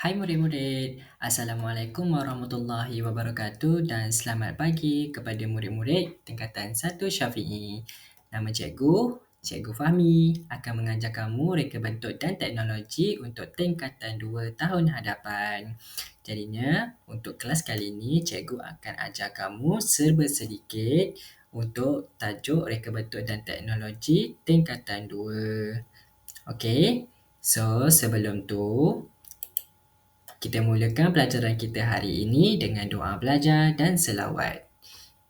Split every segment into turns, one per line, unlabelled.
Hai murid-murid, Assalamualaikum warahmatullahi wabarakatuh dan selamat pagi kepada murid-murid tingkatan 1 Syafi'i. Nama cikgu, Cikgu Fahmi akan mengajar kamu reka bentuk dan teknologi untuk tingkatan 2 tahun hadapan. Jadinya, untuk kelas kali ini, cikgu akan ajar kamu serba sedikit untuk tajuk reka bentuk dan teknologi tingkatan 2. Okey, so sebelum tu, kita mulakan pelajaran kita hari ini dengan doa belajar dan selawat.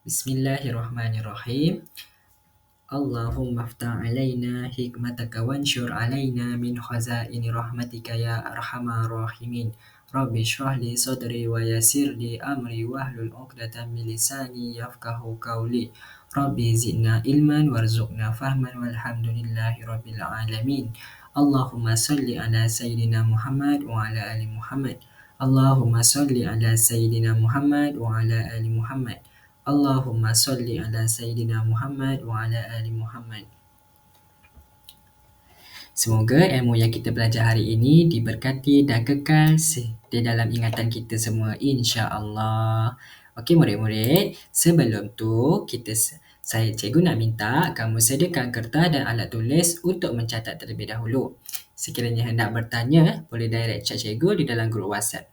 Bismillahirrahmanirrahim. Allahumma aftah alaina hikmataka wansyur alaina min khazaini rahmatika ya arhamar rahimin. Rabbi shrah li sadri wa yassir li amri wahlul 'uqdatam min lisani yafqahu qawli. Rabbi zidna ilman warzuqna fahman walhamdulillahi rabbil alamin. Allahumma salli ala sayyidina Muhammad wa ala ali Muhammad. Allahumma salli ala sayyidina Muhammad wa ala ali Muhammad. Allahumma salli ala sayyidina Muhammad wa ala ali Muhammad. Semoga ilmu yang kita belajar hari ini diberkati dan kekal di dalam ingatan kita semua insya-Allah. Okey murid-murid, sebelum tu kita saya cikgu nak minta kamu sediakan kertas dan alat tulis untuk mencatat terlebih dahulu. Sekiranya hendak bertanya, boleh direct chat cikgu di dalam grup WhatsApp.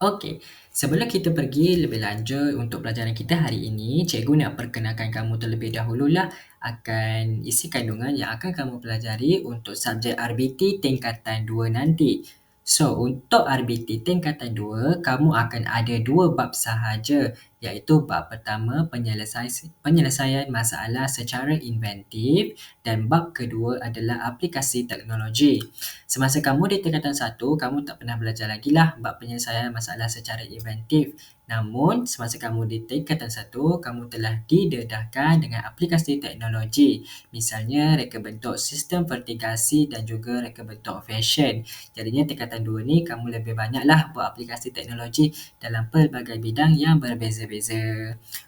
Okey, sebelum kita pergi lebih lanjut untuk pelajaran kita hari ini, cikgu nak perkenalkan kamu terlebih dahululah akan isi kandungan yang akan kamu pelajari untuk subjek RBT tingkatan 2 nanti. So, untuk RBT tingkatan 2, kamu akan ada dua bab sahaja iaitu bab pertama penyelesaian, penyelesaian masalah secara inventif dan bab kedua adalah aplikasi teknologi. Semasa kamu di tingkatan 1, kamu tak pernah belajar lagi lah bab penyelesaian masalah secara inventif. Namun, semasa kamu di tingkatan 1, kamu telah didedahkan dengan aplikasi teknologi. Misalnya, reka bentuk sistem vertigasi dan juga reka bentuk fashion. Jadinya, tingkatan 2 ni kamu lebih banyaklah buat aplikasi teknologi dalam pelbagai bidang yang berbeza-beza.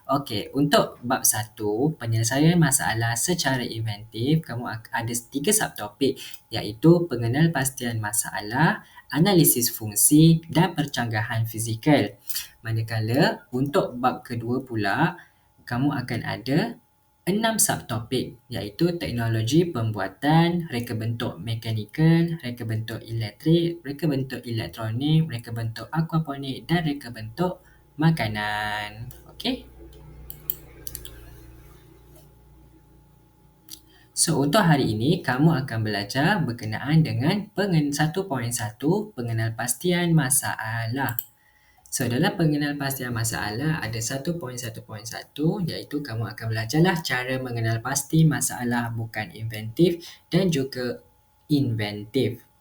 Okey, untuk bab 1, penyelesaian masalah secara inventif, kamu ada tiga subtopik iaitu pengenalpastian masalah, analisis fungsi dan percanggahan fizikal. Manakala untuk bab kedua pula, kamu akan ada enam subtopik iaitu teknologi pembuatan, reka bentuk mekanikal, reka bentuk elektrik, reka bentuk elektronik, reka bentuk aquaponik dan reka bentuk makanan. Okey? So, untuk hari ini, kamu akan belajar berkenaan dengan 1.1 pengenalpastian masalah. So, dalam pengenalpastian masalah ada 1.1.1 iaitu kamu akan belajarlah cara mengenal pasti masalah bukan inventif dan juga inventif.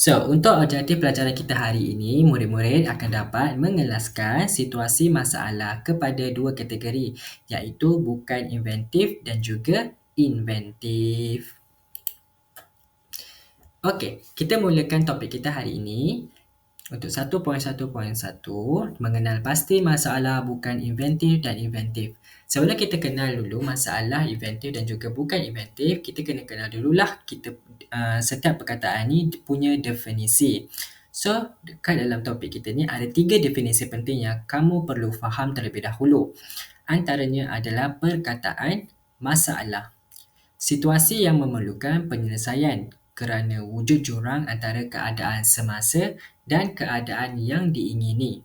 So, untuk objektif pelajaran kita hari ini, murid-murid akan dapat mengelaskan situasi masalah kepada dua kategori iaitu bukan inventif dan juga inventif. Okey, kita mulakan topik kita hari ini untuk 1.1.1 mengenal pasti masalah bukan inventif dan inventif. Sebelum kita kenal dulu masalah inventif dan juga bukan inventif, kita kena kenal dululah kita uh, setiap perkataan ni punya definisi. So, dekat dalam topik kita ni ada tiga definisi penting yang kamu perlu faham terlebih dahulu. Antaranya adalah perkataan masalah. Situasi yang memerlukan penyelesaian kerana wujud jurang antara keadaan semasa dan keadaan yang diingini.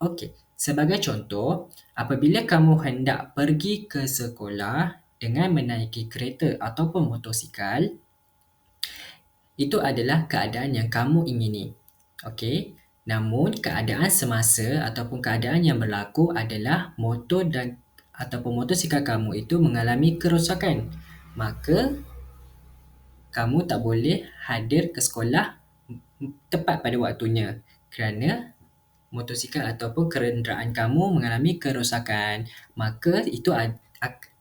Okey, sebagai contoh, apabila kamu hendak pergi ke sekolah dengan menaiki kereta ataupun motosikal, itu adalah keadaan yang kamu ingini. Okey, namun keadaan semasa ataupun keadaan yang berlaku adalah motor dan ataupun motosikal kamu itu mengalami kerosakan. Maka kamu tak boleh hadir ke sekolah tepat pada waktunya kerana motosikal ataupun kenderaan kamu mengalami kerosakan. Maka itu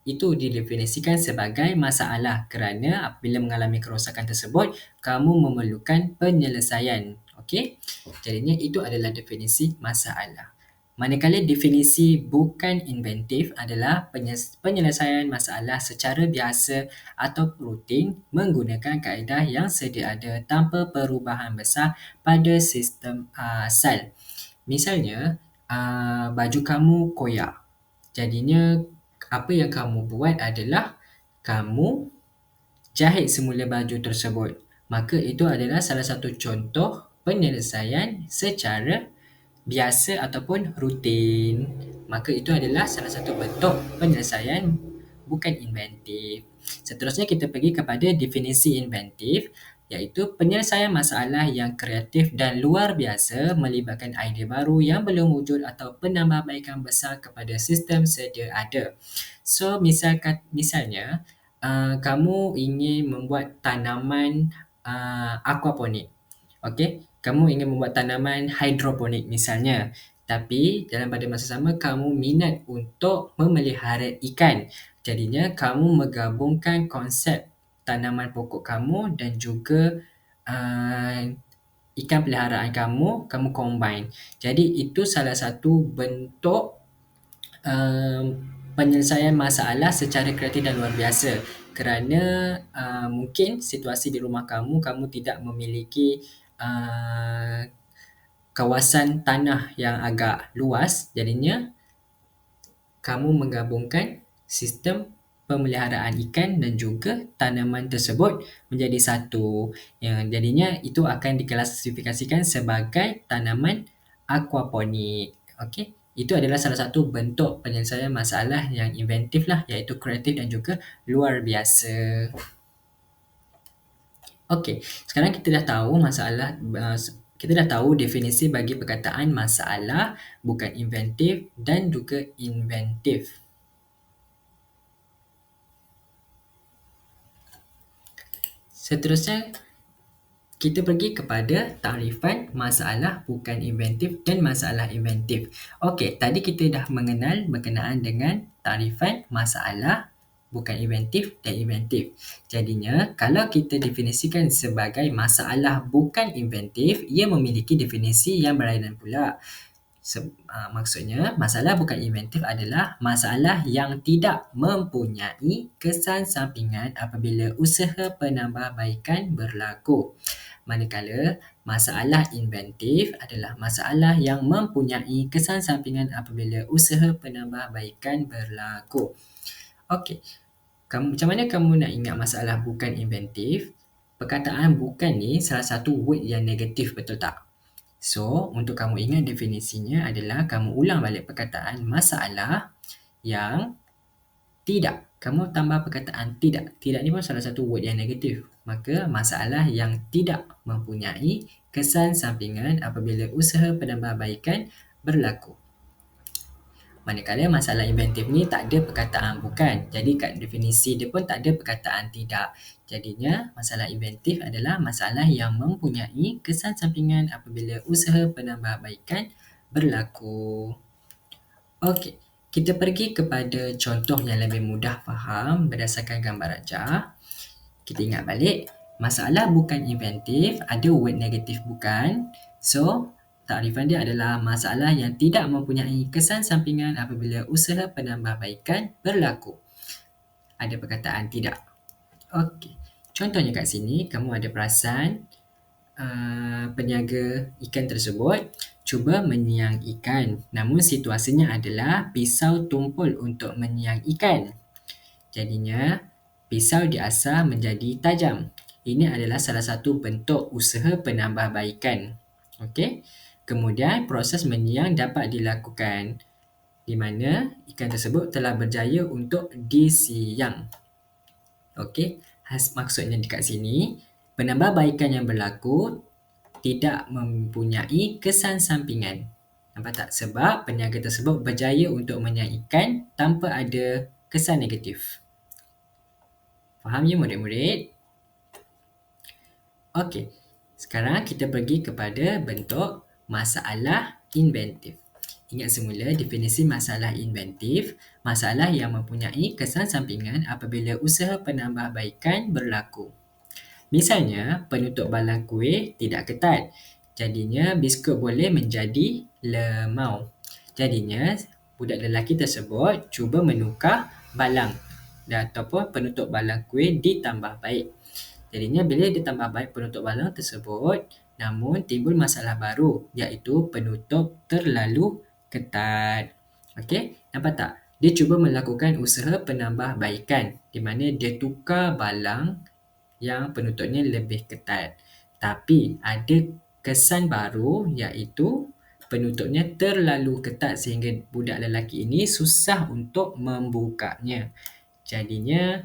itu didefinisikan sebagai masalah kerana apabila mengalami kerosakan tersebut kamu memerlukan penyelesaian. Okey? Jadinya itu adalah definisi masalah Manakala definisi bukan inventif adalah penyelesaian masalah secara biasa atau rutin menggunakan kaedah yang sedia ada tanpa perubahan besar pada sistem asal. Misalnya, uh, baju kamu koyak. Jadinya, apa yang kamu buat adalah kamu jahit semula baju tersebut. Maka itu adalah salah satu contoh penyelesaian secara biasa ataupun rutin. Maka itu adalah salah satu bentuk penyelesaian bukan inventif. Seterusnya kita pergi kepada definisi inventif iaitu penyelesaian masalah yang kreatif dan luar biasa melibatkan idea baru yang belum wujud atau penambahbaikan besar kepada sistem sedia ada. So misalkan misalnya uh, kamu ingin membuat tanaman uh, aquaponik. Okey, kamu ingin membuat tanaman hidroponik misalnya. Tapi dalam pada masa sama kamu minat untuk memelihara ikan. Jadinya kamu menggabungkan konsep tanaman pokok kamu dan juga uh, ikan peliharaan kamu, kamu combine. Jadi itu salah satu bentuk uh, penyelesaian masalah secara kreatif dan luar biasa. Kerana uh, mungkin situasi di rumah kamu, kamu tidak memiliki Uh, kawasan tanah yang agak luas. Jadinya kamu menggabungkan sistem pemeliharaan ikan dan juga tanaman tersebut menjadi satu. Yang jadinya itu akan diklasifikasikan sebagai tanaman aquaponik. Okey? Itu adalah salah satu bentuk penyelesaian masalah yang inventif lah iaitu kreatif dan juga luar biasa Okey, sekarang kita dah tahu masalah uh, kita dah tahu definisi bagi perkataan masalah bukan inventif dan juga inventif. Seterusnya kita pergi kepada tarifan masalah bukan inventif dan masalah inventif. Okey, tadi kita dah mengenal berkenaan dengan tarifan masalah bukan inventif dan inventif. Jadinya, kalau kita definisikan sebagai masalah bukan inventif, ia memiliki definisi yang berlainan pula. Se- uh, maksudnya, masalah bukan inventif adalah masalah yang tidak mempunyai kesan sampingan apabila usaha penambahbaikan berlaku. Manakala masalah inventif adalah masalah yang mempunyai kesan sampingan apabila usaha penambahbaikan berlaku. Okey, kamu, macam mana kamu nak ingat masalah bukan inventif? Perkataan bukan ni salah satu word yang negatif betul tak? So, untuk kamu ingat definisinya adalah kamu ulang balik perkataan masalah yang tidak. Kamu tambah perkataan tidak. Tidak ni pun salah satu word yang negatif. Maka masalah yang tidak mempunyai kesan sampingan apabila usaha penambahbaikan berlaku. Manakala masalah inventif ni tak ada perkataan bukan. Jadi kat definisi dia pun tak ada perkataan tidak. Jadinya masalah inventif adalah masalah yang mempunyai kesan sampingan apabila usaha penambahbaikan berlaku. Okey, kita pergi kepada contoh yang lebih mudah faham berdasarkan gambar rajah. Kita ingat balik, masalah bukan inventif, ada word negatif bukan. So, Takrifan dia adalah masalah yang tidak mempunyai kesan sampingan apabila usaha penambahbaikan berlaku. Ada perkataan tidak. Okey. Contohnya kat sini, kamu ada perasan uh, peniaga ikan tersebut cuba menyiang ikan. Namun situasinya adalah pisau tumpul untuk menyiang ikan. Jadinya, pisau diasah menjadi tajam. Ini adalah salah satu bentuk usaha penambahbaikan. Okey. Kemudian proses menyiang dapat dilakukan di mana ikan tersebut telah berjaya untuk disiang. Okey, maksudnya dekat sini penambahbaikan yang berlaku tidak mempunyai kesan sampingan. Nampak tak? Sebab peniaga tersebut berjaya untuk menyiang ikan tanpa ada kesan negatif. Faham ya murid-murid? Okey, sekarang kita pergi kepada bentuk masalah inventif. Ingat semula definisi masalah inventif, masalah yang mempunyai kesan sampingan apabila usaha penambahbaikan berlaku. Misalnya, penutup balang kuih tidak ketat. Jadinya, biskut boleh menjadi lemau. Jadinya, budak lelaki tersebut cuba menukar balang dan ataupun penutup balang kuih ditambah baik. Jadinya bila ditambah baik penutup balang tersebut, namun timbul masalah baru iaitu penutup terlalu ketat. Okey, nampak tak? Dia cuba melakukan usaha penambahbaikan di mana dia tukar balang yang penutupnya lebih ketat. Tapi ada kesan baru iaitu penutupnya terlalu ketat sehingga budak lelaki ini susah untuk membukanya. Jadinya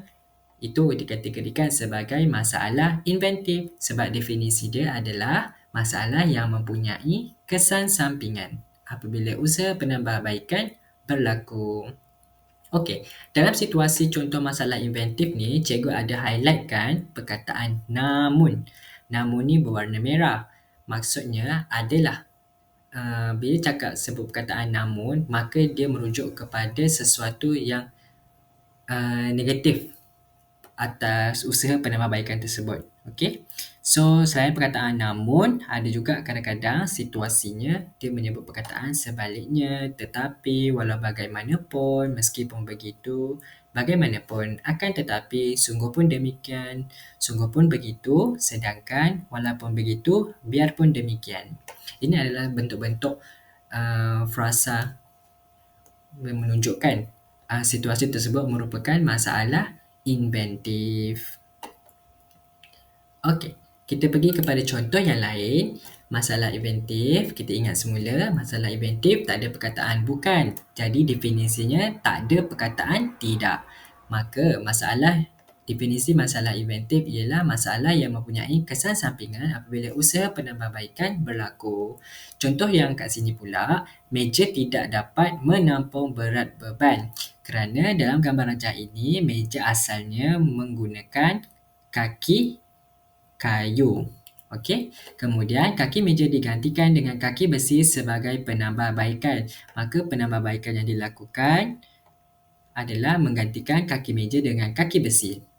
itu dikategorikan sebagai masalah inventif sebab definisi dia adalah masalah yang mempunyai kesan sampingan apabila usaha penambahbaikan berlaku. Okey, dalam situasi contoh masalah inventif ni, cikgu ada highlightkan perkataan namun. Namun ni berwarna merah. Maksudnya adalah uh, bila cakap sebut perkataan namun, maka dia merujuk kepada sesuatu yang uh, negatif atas usaha penambahbaikan tersebut. Okey. So, selain perkataan namun, ada juga kadang-kadang situasinya dia menyebut perkataan sebaliknya, tetapi walau bagaimanapun, meskipun begitu, bagaimanapun, akan tetapi, sungguh pun demikian, sungguh pun begitu, sedangkan walaupun begitu, biarpun demikian. Ini adalah bentuk-bentuk uh, frasa menunjukkan uh, situasi tersebut merupakan masalah inventif. Okey, kita pergi kepada contoh yang lain. Masalah inventif, kita ingat semula masalah inventif tak ada perkataan bukan. Jadi definisinya tak ada perkataan tidak. Maka masalah definisi masalah inventif ialah masalah yang mempunyai kesan sampingan apabila usaha penambahbaikan berlaku. Contoh yang kat sini pula, meja tidak dapat menampung berat beban kerana dalam gambar rajah ini meja asalnya menggunakan kaki kayu. Okey. Kemudian kaki meja digantikan dengan kaki besi sebagai penambahbaikan. Maka penambahbaikan yang dilakukan adalah menggantikan kaki meja dengan kaki besi.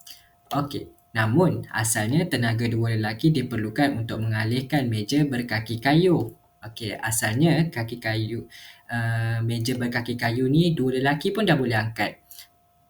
Okey. Namun, asalnya tenaga dua lelaki diperlukan untuk mengalihkan meja berkaki kayu. Okey, asalnya kaki kayu uh, meja berkaki kayu ni dua lelaki pun dah boleh angkat.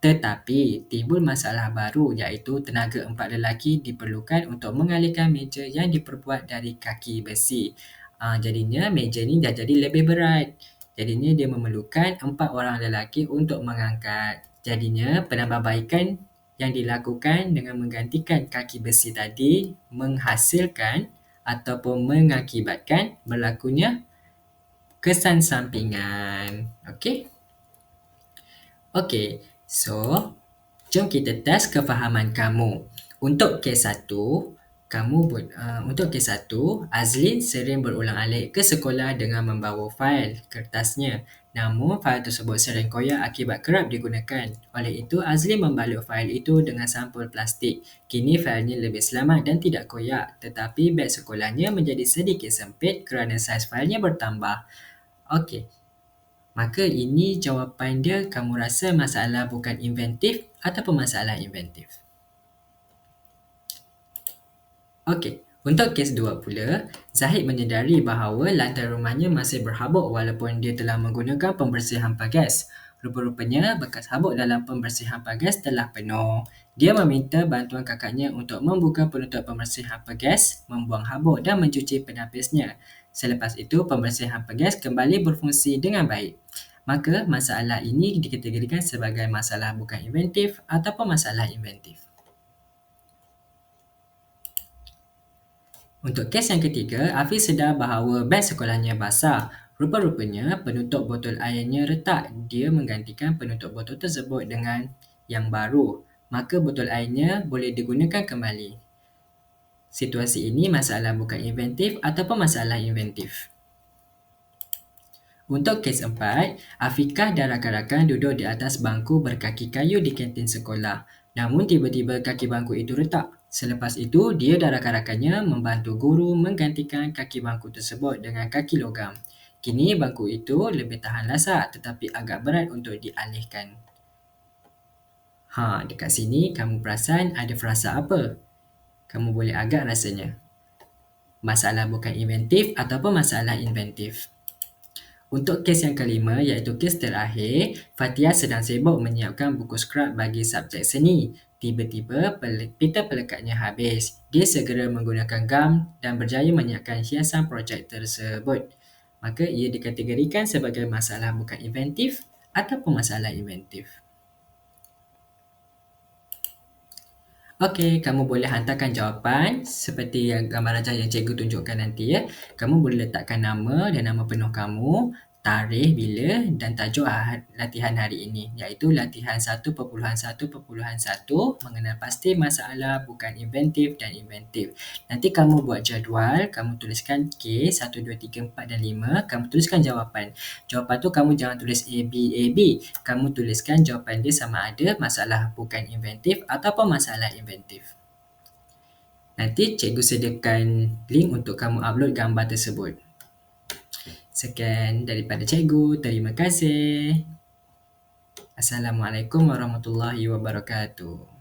Tetapi timbul masalah baru iaitu tenaga empat lelaki diperlukan untuk mengalihkan meja yang diperbuat dari kaki besi. Uh, jadinya meja ni dah jadi lebih berat. Jadinya dia memerlukan empat orang lelaki untuk mengangkat. Jadinya penambahbaikan yang dilakukan dengan menggantikan kaki besi tadi menghasilkan ataupun mengakibatkan berlakunya kesan sampingan. Okey? Okey, so jom kita test kefahaman kamu. Untuk kes satu, kamu uh, untuk kes satu, Azlin sering berulang-alik ke sekolah dengan membawa fail kertasnya. Namun, fail tersebut sering koyak akibat kerap digunakan. Oleh itu, Azlin membalut fail itu dengan sampul plastik. Kini failnya lebih selamat dan tidak koyak. Tetapi beg sekolahnya menjadi sedikit sempit kerana saiz failnya bertambah. Okey. Maka ini jawapan dia kamu rasa masalah bukan inventif ataupun masalah inventif. Okey. Untuk kes dua pula, Zahid menyedari bahawa lantai rumahnya masih berhabuk walaupun dia telah menggunakan pembersih hampa gas. Rupa-rupanya bekas habuk dalam pembersih hampa gas telah penuh. Dia meminta bantuan kakaknya untuk membuka penutup pembersih hampa gas, membuang habuk dan mencuci penapisnya. Selepas itu, pembersih hampa gas kembali berfungsi dengan baik. Maka, masalah ini dikategorikan sebagai masalah bukan inventif ataupun masalah inventif. Untuk kes yang ketiga, Afiz sedar bahawa beg sekolahnya basah. Rupa-rupanya, penutup botol airnya retak. Dia menggantikan penutup botol tersebut dengan yang baru. Maka botol airnya boleh digunakan kembali. Situasi ini masalah bukan inventif ataupun masalah inventif. Untuk kes empat, Afikah dan rakan-rakan duduk di atas bangku berkaki kayu di kantin sekolah. Namun tiba-tiba kaki bangku itu retak. Selepas itu, dia dan rakan-rakannya membantu guru menggantikan kaki bangku tersebut dengan kaki logam. Kini bangku itu lebih tahan lasak tetapi agak berat untuk dialihkan. Ha, dekat sini kamu perasan ada frasa apa? kamu boleh agak rasanya. Masalah bukan inventif ataupun masalah inventif. Untuk kes yang kelima iaitu kes terakhir, Fatia sedang sibuk menyiapkan buku skrap bagi subjek seni. Tiba-tiba pita pelekatnya habis. Dia segera menggunakan gam dan berjaya menyiapkan hiasan projek tersebut. Maka ia dikategorikan sebagai masalah bukan inventif ataupun masalah inventif. Okey, kamu boleh hantarkan jawapan seperti yang gambar rajah yang cikgu tunjukkan nanti ya. Kamu boleh letakkan nama dan nama penuh kamu, tarikh bila dan tajuk latihan hari ini iaitu latihan 1.1.1 mengenal pasti masalah bukan inventif dan inventif. Nanti kamu buat jadual, kamu tuliskan K 1 2 3 4 dan 5, kamu tuliskan jawapan. Jawapan tu kamu jangan tulis A B A B. Kamu tuliskan jawapan dia sama ada masalah bukan inventif ataupun masalah inventif. Nanti cikgu sediakan link untuk kamu upload gambar tersebut. Sekian daripada cikgu. Terima kasih. Assalamualaikum warahmatullahi wabarakatuh.